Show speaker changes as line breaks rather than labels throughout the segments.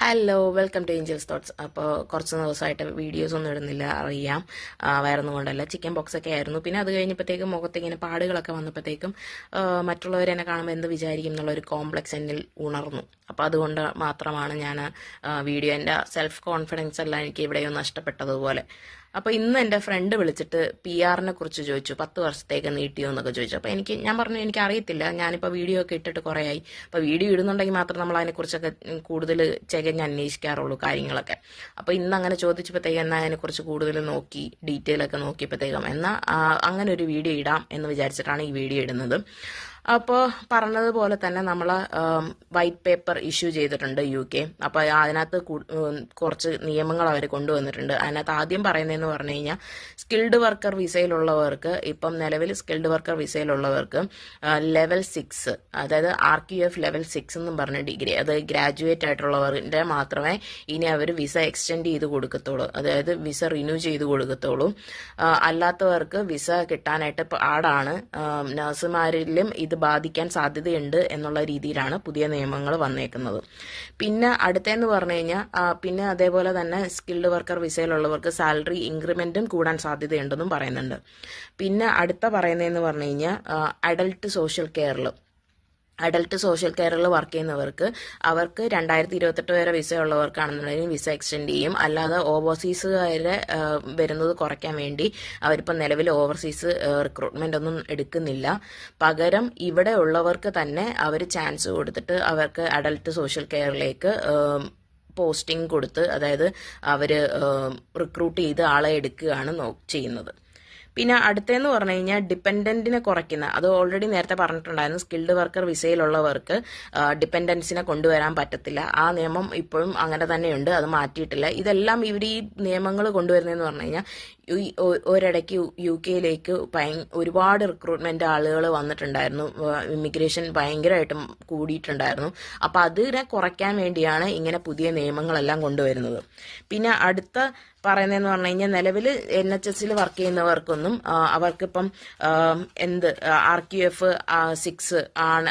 Hello welcome to Angels Thoughts അപ്പോൾ കുറച്ച് ദിവസമായിട്ട് വീഡിയോസ് ഒന്നും ഇടുന്നില്ല അറിയാം. വയറൊന്നും കൊണ്ടല്ല. ചിക്കൻ ബോക്സ് ഒക്കെ ആയിരുന്നു. പിന്നെ അത് കഴിഞ്ഞപ്പോഴത്തേക്കും മുഖത്ത് ഇങ്ങനെ പാടുകളൊക്കെ വന്നപ്പോഴത്തേക്കും മറ്റുള്ളവർ എന്നെ കാണുമ്പോൾ എന്ത് വിചാരിക്കും എന്നുള്ളൊരു കോംപ്ലക്സ് എന്നിൽ ഉണർന്നു. അപ്പോൾ അതുകൊണ്ട് മാത്രമാണ് ഞാൻ വീഡിയോ എന്റെ സെൽഫ് കോൺഫിഡൻസ് എല്ലാം എനിക്ക് ഇവിടെയോ നഷ്ടപ്പെട്ടതുപോലെ. അപ്പോൾ ഇന്ന് എന്റെ ഫ്രണ്ട് വിളിച്ചിട്ട് പി ആറിനെ കുറിച്ച് ചോദിച്ചു. പത്ത് വർഷത്തേക്ക് നീട്ടിയോ എന്നൊക്കെ ചോദിച്ചു. അപ്പോൾ എനിക്ക് ഞാൻ പറഞ്ഞു എനിക്ക് അറിയത്തില്ല ഞാനിപ്പോൾ വീഡിയോ ഒക്കെ ഇട്ടിട്ട് കുറേ ആയി അപ്പോൾ വീഡിയോ ഇടുന്നുണ്ടെങ്കിൽ മാത്രം നമ്മൾ അതിനെക്കുറിച്ചൊക്കെ കൂടുതൽ ചെകഞ്ഞ് അന്വേഷിക്കാറുള്ളൂ കാര്യങ്ങളൊക്കെ. അപ്പോൾ ഇന്ന് അങ്ങനെ ചോദിച്ചപ്പോഴത്തേക്ക് എന്നാൽ അതിനെക്കുറിച്ച് കൂടുതൽ നോക്കി ഡീറ്റെയിൽ ഒക്കെ നോക്കിയപ്പോഴത്തേക്കും എന്നാ അങ്ങനെ ഒരു വീഡിയോ ഇടാം എന്ന് വിചാരിച്ചിട്ടാണ് ഈ വീഡിയോ ഇടുന്നത്. അപ്പോൾ പറഞ്ഞതുപോലെ തന്നെ നമ്മൾ വൈറ്റ് പേപ്പർ ഇഷ്യൂ ചെയ്തിട്ടുണ്ട് യു കെ അപ്പോൾ അതിനകത്ത് കുറച്ച് നിയമങ്ങൾ അവർ കൊണ്ടുവന്നിട്ടുണ്ട്. അതിനകത്ത് ആദ്യം പറയുന്നതെന്ന് പറഞ്ഞു കഴിഞ്ഞാൽ സ്കിൽഡ് വർക്കർ വിസയിലുള്ളവർക്ക് ഇപ്പം നിലവിൽ സ്കിൽഡ് വർക്കർ വിസയിലുള്ളവർക്ക് ലെവൽ സിക്സ് അതായത് R Q F level six എന്നും പറഞ്ഞ ഡിഗ്രി അത് ഗ്രാജുവേറ്റ് ആയിട്ടുള്ളവരുടെ മാത്രമേ ഇനി അവർ വിസ എക്സ്റ്റെൻഡ് ചെയ്ത് കൊടുക്കത്തുള്ളൂ. അതായത് വിസ റിന്യൂ ചെയ്ത് കൊടുക്കത്തുള്ളൂ. അല്ലാത്തവർക്ക് വിസ കിട്ടാനായിട്ട് പാടാണ്. നഴ്സുമാരിലും ഇത് ബാധിക്കാൻ സാധ്യതയുണ്ട് എന്നുള്ള രീതിയിലാണ് പുതിയ നിയമങ്ങൾ വന്നേക്കുന്നത്. പിന്നെ അടുത്തെന്ന് പറഞ്ഞു കഴിഞ്ഞാൽ പിന്നെ അതേപോലെ തന്നെ സ്കിൽഡ് വർക്കർ വിസയിലുള്ളവർക്ക് സാലറി ഇൻക്രിമെന്റും കൂടാൻ സാധ്യതയുണ്ടെന്നും പറയുന്നുണ്ട്. പിന്നെ അടുത്ത പറയുന്നതെന്ന് പറഞ്ഞു കഴിഞ്ഞാൽ അഡൽട്ട് സോഷ്യൽ കെയറിൽ അഡൽട്ട് സോഷ്യൽ കെയറിൽ വർക്ക് ചെയ്യുന്നവർക്ക് അവർക്ക് രണ്ടായിരത്തി ഇരുപത്തെട്ട് വരെ വിസ ഉള്ളവർക്കാണെന്നുണ്ടെങ്കിൽ വിസ എക്സ്റ്റെൻഡ് ചെയ്യും. അല്ലാതെ ഓവർസീസുകാരെ വരുന്നത് കുറയ്ക്കാൻ വേണ്ടി അവരിപ്പോൾ നിലവിൽ ഓവർസീസ് റിക്രൂട്ട്മെന്റ് ഒന്നും എടുക്കുന്നില്ല. പകരം ഇവിടെ ഉള്ളവർക്ക് തന്നെ അവർ ചാൻസ് കൊടുത്തിട്ട് അവർക്ക് അഡൽട്ട് സോഷ്യൽ കെയറിലേക്ക് പോസ്റ്റിംഗ് കൊടുത്ത് അതായത് അവർ റിക്രൂട്ട് ചെയ്ത് ആളെ എടുക്കുകയാണ് ചെയ്യുന്നത്. പിന്നെ അടുത്തതെന്ന് പറഞ്ഞു കഴിഞ്ഞാൽ ഡിപ്പെൻഡന്റിനെ കുറയ്ക്കുന്ന അത് ഓൾറെഡി നേരത്തെ പറഞ്ഞിട്ടുണ്ടായിരുന്നു സ്കിൽഡ് വർക്കർ വിസയിലുള്ളവർക്ക് ഡിപ്പെൻഡൻസിനെ കൊണ്ടുവരാൻ പറ്റത്തില്ല. ആ നിയമം ഇപ്പോഴും അങ്ങനെ തന്നെയുണ്ട് അത് മാറ്റിയിട്ടില്ല. ഇതെല്ലാം ഇവർ ഈ നിയമങ്ങൾ കൊണ്ടുവരുന്നതെന്ന് പറഞ്ഞു കഴിഞ്ഞാൽ ഒരിടയ്ക്ക് യു- കെയിലേക്ക് ഒരുപാട് റിക്രൂട്ട്മെന്റ് ആളുകൾ വന്നിട്ടുണ്ടായിരുന്നു. ഇമിഗ്രേഷൻ ഭയങ്കരമായിട്ടും കൂടിയിട്ടുണ്ടായിരുന്നു. അപ്പൊ അതിനെ കുറയ്ക്കാൻ വേണ്ടിയാണ് ഇങ്ങനെ പുതിയ നിയമങ്ങളെല്ലാം കൊണ്ടുവരുന്നത്. പിന്നെ അടുത്ത പറയുന്നതെന്ന് പറഞ്ഞു കഴിഞ്ഞാൽ നിലവിൽ എൻ എച്ച് എസിൽ വർക്ക് ചെയ്യുന്നവർക്കൊന്നും അവർക്കിപ്പം എന്ത് ആർ ക്യു എഫ് സിക്സ് ആണ്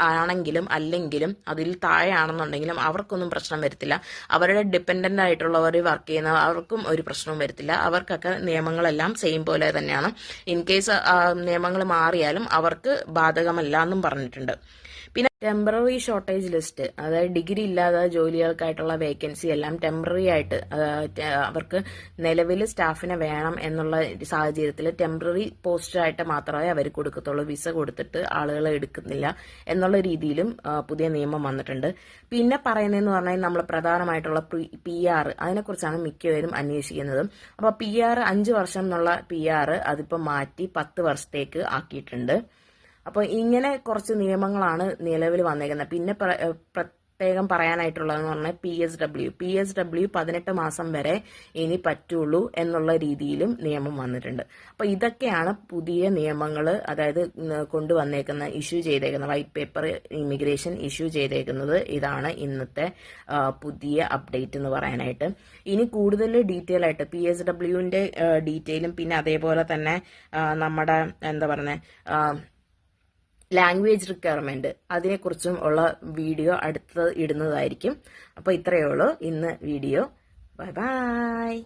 ആണെങ്കിലും അല്ലെങ്കിലും അതിൽ താഴെ ആണെന്നുണ്ടെങ്കിലും അവർക്കൊന്നും പ്രശ്നം വരത്തില്ല. അവരുടെ ഡിപ്പെൻഡന്റ് ആയിട്ടുള്ളവർ വർക്ക് ചെയ്യുന്ന അവർക്കും ഒരു പ്രശ്നവും വരത്തില്ല. അവർക്കൊക്കെ നിയമങ്ങളെല്ലാം സെയിം പോലെ തന്നെയാണ്. ഇൻ കേസ് നിയമങ്ങൾ മാറിയാലും അവർക്ക് ബാധകമല്ല എന്നും പറഞ്ഞിട്ടുണ്ട്. പിന്നെ ടെമ്പററി ഷോർട്ടേജ് ലിസ്റ്റ് അതായത് ഡിഗ്രി ഇല്ലാതെ ജോലികൾക്കായിട്ടുള്ള വേക്കൻസി എല്ലാം ടെമ്പററി ആയിട്ട് അവർക്ക് നിലവിൽ സ്റ്റാഫിനെ വേണം എന്നുള്ള സാഹചര്യത്തിൽ ടെമ്പററി പോസ്റ്റായിട്ട് മാത്രമേ അവർ കൊടുക്കത്തുള്ളൂ. വിസ കൊടുത്തിട്ട് ആളുകളെ എടുക്കുന്നില്ല എന്നുള്ള രീതിയിലും പുതിയ നിയമം വന്നിട്ടുണ്ട്. പിന്നെ പറയുന്നതെന്ന് പറഞ്ഞാൽ നമ്മൾ പ്രധാനമായിട്ടുള്ള പി ആർ അതിനെക്കുറിച്ചാണ് മിക്കവരും അന്വേഷിക്കുന്നത്. അപ്പോൾ പി ആർ അഞ്ച് വർഷം എന്നുള്ള പി ആർ അതിപ്പോൾ മാറ്റി പത്ത് വർഷത്തേക്ക് ആക്കിയിട്ടുണ്ട്. അപ്പോൾ ഇങ്ങനെ കുറച്ച് നിയമങ്ങളാണ് നിലവിൽ വന്നേക്കുന്നത്. പിന്നെ പ്രത്യേകം പറയാനായിട്ടുള്ളതെന്ന് പറഞ്ഞാൽ P S W P S W പതിനെട്ട് മാസം വരെ ഇനി പറ്റുള്ളൂ എന്നുള്ള രീതിയിലും നിയമം വന്നിട്ടുണ്ട്. അപ്പോൾ ഇതൊക്കെയാണ് പുതിയ നിയമങ്ങൾ അതായത് കൊണ്ടുവന്നേക്കുന്ന ഇഷ്യൂ ചെയ്തേക്കുന്ന വൈറ്റ് പേപ്പർ ഇമിഗ്രേഷൻ ഇഷ്യൂ ചെയ്തേക്കുന്നത് ഇതാണ് ഇന്നത്തെ പുതിയ അപ്ഡേറ്റ് എന്ന് പറയാനായിട്ട്. ഇനി കൂടുതൽ ഡീറ്റെയിൽ ആയിട്ട് പി എസ് ഡബ്ല്യുവിന്റെ ഡീറ്റെയിലും പിന്നെ അതേപോലെ തന്നെ നമ്മുടെ എന്താ പറയുന്നത് ലാംഗ്വേജ് റിക്വയർമെന്റ് അതിനെക്കുറിച്ചും ഉള്ള വീഡിയോ അടുത്ത് ഇടുന്നതായിരിക്കും. അപ്പോൾ ഇത്രയേ ഉള്ളൂ. ഇന്ന് വീഡിയോ. Bye bye